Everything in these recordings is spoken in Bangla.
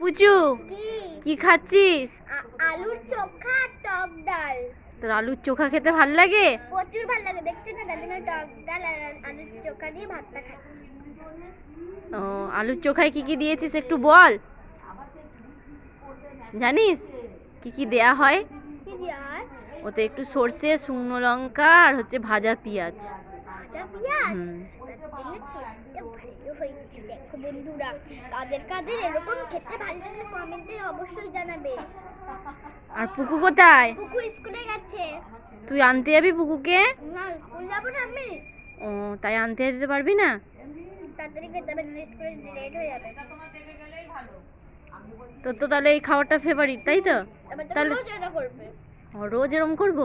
পুচু কি? খাচ্ছিস? আলুর চোখা টক ডাল। তোর আলুর চোখা খেতে ভালো লাগে? প্রচুর ভালো লাগে দেখছ না? তার জন্য টক ডাল আর আলুর চোখা দিয়ে ভাতটা খাচ্ছি। ও আলুর চোখায় কি কি দিয়েছিস একটু বল? জানিস কি কি দেয়া হয়? কি দেওয়া হয়? ওতে একটু সর্ষে শুকনো লঙ্কা আর হচ্ছে ভাজা পেঁয়াজ। ভাজা পেঁয়াজ হুম। তার জন্য টেস্টটা ভালো হয়েছে। দেখো বন্ধুরা কাদের কাদের এরকম খেতে ভালো লাগলে কমেন্টে অবশ্যই জানাবে। আর পুকু কোথায়? কুকু স্কুলে গেছে। তুই আনতে যাবি পুকুকে? না স্কুল যাব না আমি। ও তাই আনতে যেতে পারবি না? তাড়াতাড়ি খেতে হবে লিস্ট করে লেট হয়ে যাবে। তোর তো তাহলে এই খাবারটা ফেভারিট তাই তো? তাহলে- রোজ এরম করব?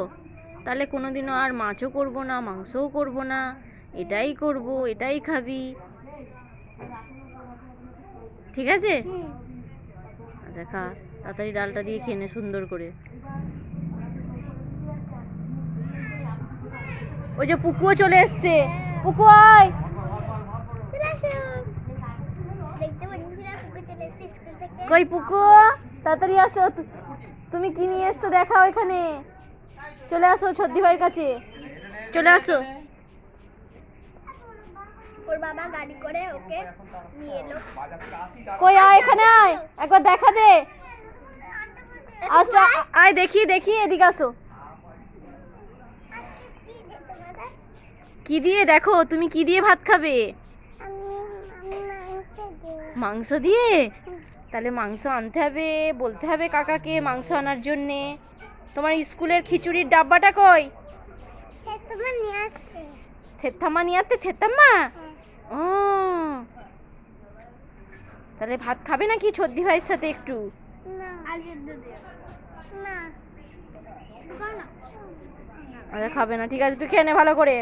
তাহলে কোনোদিনও আর মাছও করব না, মাংসও করব না। এটাই করব, এটাই খাবি। ঠিক আছে? আচ্ছা খা, তাড়াতাড়ি ডালটা দিয়ে খেয়ে নে সুন্দর করে। ওই যে পুকুও চলে এসছে। পুকু, আয়। কই পুকু, তাড়াতাড়ি আসো। তুমি কি নিয়ে এসছো? দেখা এখানে। চলে আসো ছদ্দি ভাইয়ের কাছে। চলে আসো। ওর বাবা গাড়ি করে ওকে নিয়ে এলো। কই আয় এখানে আয় একবার দেখা দে। আসো আয় দেখি দেখি এদিকে আসো। কি দিয়ে দেখো তুমি কি দিয়ে ভাত খাবে? মাংস দিয়ে? তাহলে মাংস আনতে হবে বলতে হবে কাকাকে মাংস আনার জন্যে। তোমার স্কুলের খিচুড়ির ডাব্বাটা কই? তোমার নিয়ে আসছে। থেত্তাম্মা নিয়ে আসতে? থেত্তাম্মা ও। তাহলে ভাত খাবে নাকি ছদ্দি ভাইয়ের সাথে একটু? না খাবে না ঠিক আছে তুই খেয়ে নে ভালো করে।